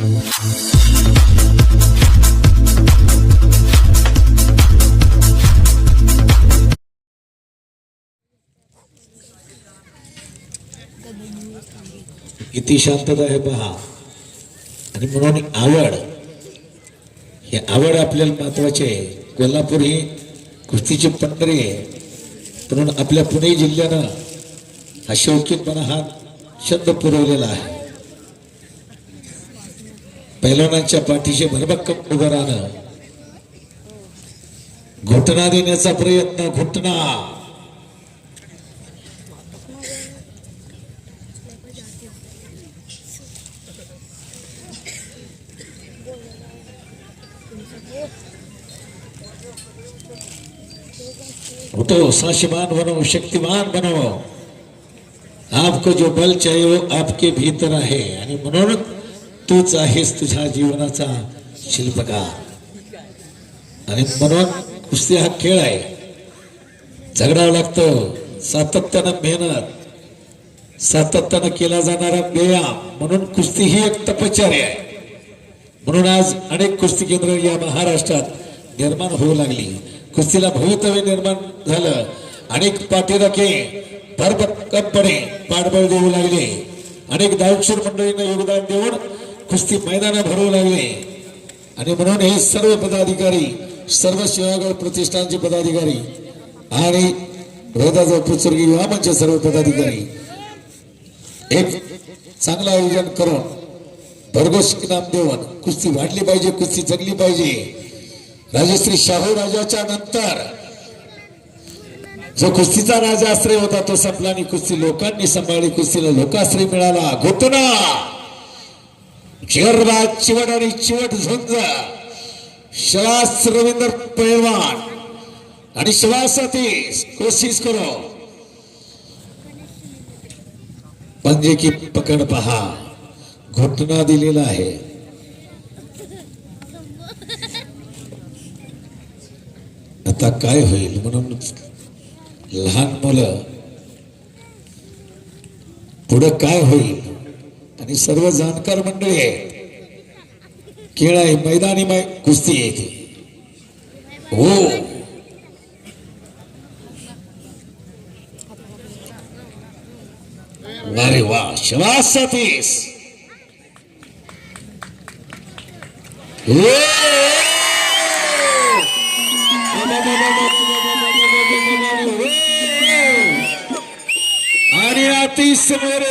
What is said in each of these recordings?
किती शांतता आहे पहा. आणि म्हणून आवड ही आवड आपल्याला महत्वाची आहे. कोल्हापूर ही कुस्तीची पंढरी आहे. म्हणून आपल्या पुणे जिल्ह्यानं हा शौकीनपणा हा छंद पुरवलेला आहे. पैलवानांच्या पाठीशी भरभक्कम उभं राहणं. घोटणा देण्याचा प्रयत्न, घुटना. उठो साशिमान बनो, शक्तिमान बनो. आपको जो बल चाहिए वो आपके भीतर आहे. आणि म्हणून तूच आहेस तुझ्या जीवनाचा शिल्पकार. आणि म्हणून कुस्ती हा खेळ आहे. झगडावं लागतं. सातत्यानं मेहनत. सातत्यानं केला जाणारा व्यायाम. म्हणून कुस्ती ही एक तपश्चर्या आहे. म्हणून आज अनेक कुस्ती केंद्र या महाराष्ट्रात निर्माण होऊ लागली. कुस्तीला भवितव्य निर्माण झालं. अनेक पाठीराखे भरभक्कमपणे पाठबळ देऊ लागले. अनेक दानशूर मंडळींना योगदान देऊन कुस्ती मैदानं भरवू लागले. आणि म्हणून हे सर्व पदाधिकारी सर्व सेवागड प्रतिष्ठानचे पदाधिकारी आणि रोदाचा पुचुर्गी विवाहांचे सर्व पदाधिकारी एक चांगलं आयोजन करून भरघोष इनाम देऊन कुस्ती वाढली पाहिजे कुस्ती जगली पाहिजे. राजश्री शाहू राजाच्या नंतर जो कुस्तीचा राजाश्रय होता तो संपला आणि कुस्ती लोकांनी सांभाळली कुस्तीला लोकाश्रय मिळाला. घोटना चिरबा चिवट आणि चिवट झुंज. श्वास रवींद्र पैलवान. आणि श्वासाती कोशिश करो. पंजे की पकड पहा. घुटना दिलेला आहे. आता काय होईल म्हणून लहान मुलं पुढं काय होईल? आणि सर्व जाणकार मंडळी आहे खेळ आहे मैदानी मै कुस्ती आहे हो. अरे वा श्वास सतीश हो. आणि अतिशय समोर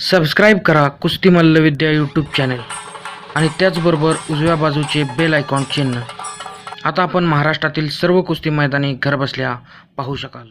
सबस्क्राईब करा कुस्ती मल्लविद्या यूट्यूब चॅनल आणि त्याचबरोबर उजव्या बाजूचे बेल आयकॉन चिन्ह. आता आपण महाराष्ट्रातील सर्व कुस्ती मैदाने घरबसल्या पाहू शकाल.